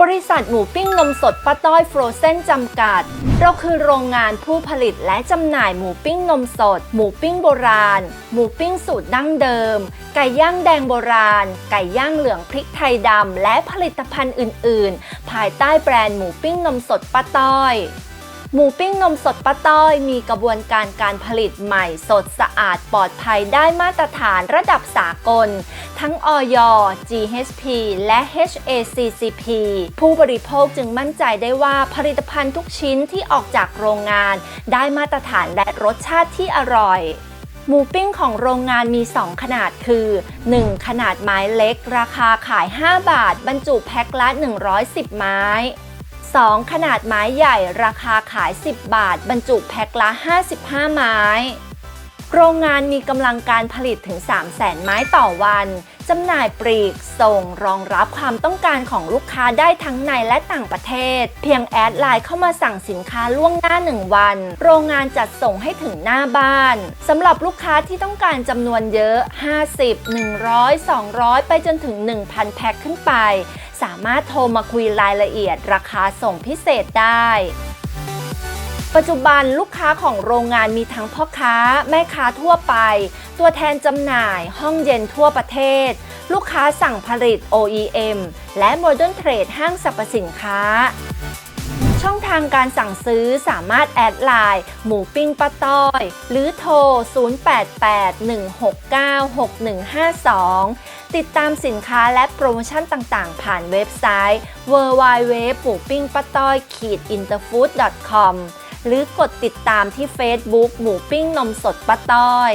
บริษัทหมูปิ้งนมสดป้าต้อยฟรอเซนจำกัด เราคือโรงงานผู้ผลิตและจำหน่ายหมูปิ้งนมสด หมูปิ้งโบราณ หมูปิ้งสูตรดั้งเดิม ไก่ย่างแดงโบราณ ไก่ย่างเหลืองพริกไทยดำและผลิตภัณฑ์อื่น ๆ ภายใต้แบรนด์หมูปิ้งนมสดป้าต้อย หมูปิ้งนมสดป้าต้อย มีกระบวนการการผลิตใหม่สดสะอาดปลอดภัยได้มาตรฐานระดับสากล ทั้งอย GHP และ HACCP ผู้บริโภคจึงมั่นใจได้ว่าผลิตภัณฑ์ทุกชิ้นที่ออกจากโรงงาน ได้มาตรฐานและรสชาติที่อร่อยหมูปิ้งของโรงงานมี 2 ขนาดคือ 1. ขนาดไม้เล็ก ราคาขาย 5 บาท บรรจุแพ็คละ 110 ไม้ 2. ขนาดไม้ใหญ่ราคาขาย 10 บาท บรรจุแพ็คละ 55 ไม้ โรงงานมีกำลังการผลิตถึง 3 0 0แสนไม้ต่อวันจำหน่ายปลีก ส่งรองรับความต้องการของลูกค้าได้ทั้งในและต่างประเทศ เพียงแอดไลน์เข้ามาสั่งสินค้าล่วงหน้า 1 วัน โรงงานจัดส่งให้ถึงหน้าบ้านสำหรับลูกค้าที่ต้องการจำนวนเยอะ 50 100 200 ไปจนถึง 1,000 แพ็คขึ้นไป สามารถโทรมาคุยรายละเอียดราคาส่งพิเศษได้ ปัจจุบันลูกค้าของโรงงานมีทั้งพ่อค้า แม่ค้าทั่วไป ตัวแทนจำหน่าย ห้องเย็นทั่วประเทศ ลูกค้าสั่งผลิต OEM และ Modern Trade ห้างสรรพสินค้า ช่องทางการสั่งซื้อสามารถแอดไลน์หมูปิ้งป้าต้อย หรือโทร 0881696152 ติดตามสินค้าและโปรโมชั่นต่างๆ ผ่านเว็บไซต์ www หมูปิ้งป้าต้อย interfood com หรือกดติดตามที่ Facebook หมูปิ้งนมสดป้าต้อย